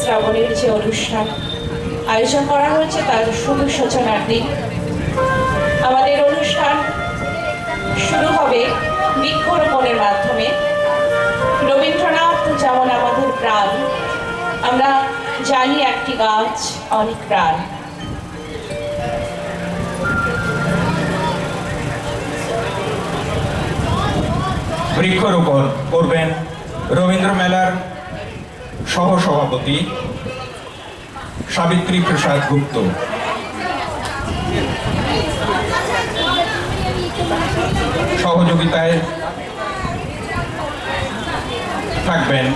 শ্রাবণের যে অনুষ্ঠান, আয়োজন করা হয়েছে তার শুভ সূচনার দিন। আমাদের অনুষ্ঠান শুরু হবে বৃক্ষরোপণের মাধ্যমে। রবীন্দ্রনাথ যেমন আমাদের প্রাণ, আমরা জানি একটি গাছ অনেক প্রাণ। বৃক্ষরোপণ করবেন রবীন্দ্র মেলার সহসভাপতি সাবিত্রী প্রসাদ গুপ্ত। সহযোগিতায় থাকবেন।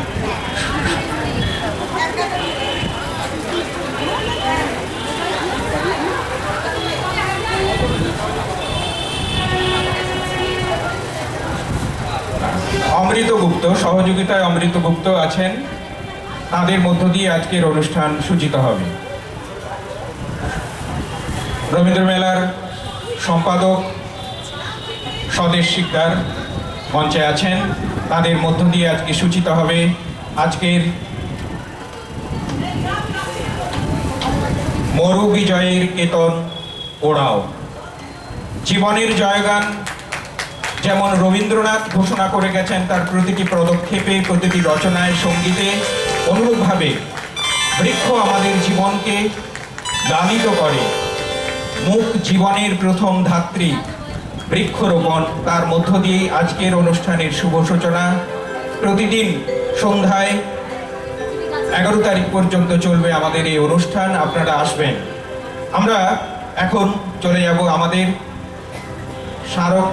অমৃত গুপ্ত সহযোগিতায় অমৃত গুপ্ত আছেন। তাদের মধ্য দিয়ে আজকের অনুষ্ঠান সূচিত হবে। রবীন্দ্র মেলার সম্পাদক স্বদেশ শিকদার মঞ্চে আছেন। তাদের মধ্য দিয়ে আজকে সূচিত হবে আজকের মরু বিজয়ের কেতন ওড়াও। জীবনের জয়গান যেমন রবীন্দ্রনাথ ঘোষণা করে গেছেন, তার প্রতিটি পদক্ষেপে, প্রতিটি রচনায়, সঙ্গীতে অনুরূপভাবে বৃক্ষ আমাদের জীবনকে গানিত করে। মুখ জীবনের প্রথম ধাত্রী বৃক্ষরোপণ। তার মধ্য দিয়ে আজকের অনুষ্ঠানের শুভ সূচনা। প্রতিদিন সন্ধ্যায় এগারো তারিখ পর্যন্ত চলবে আমাদের এই অনুষ্ঠান। আপনারা আসবেন। আমরা এখন চলে যাব আমাদের স্মারক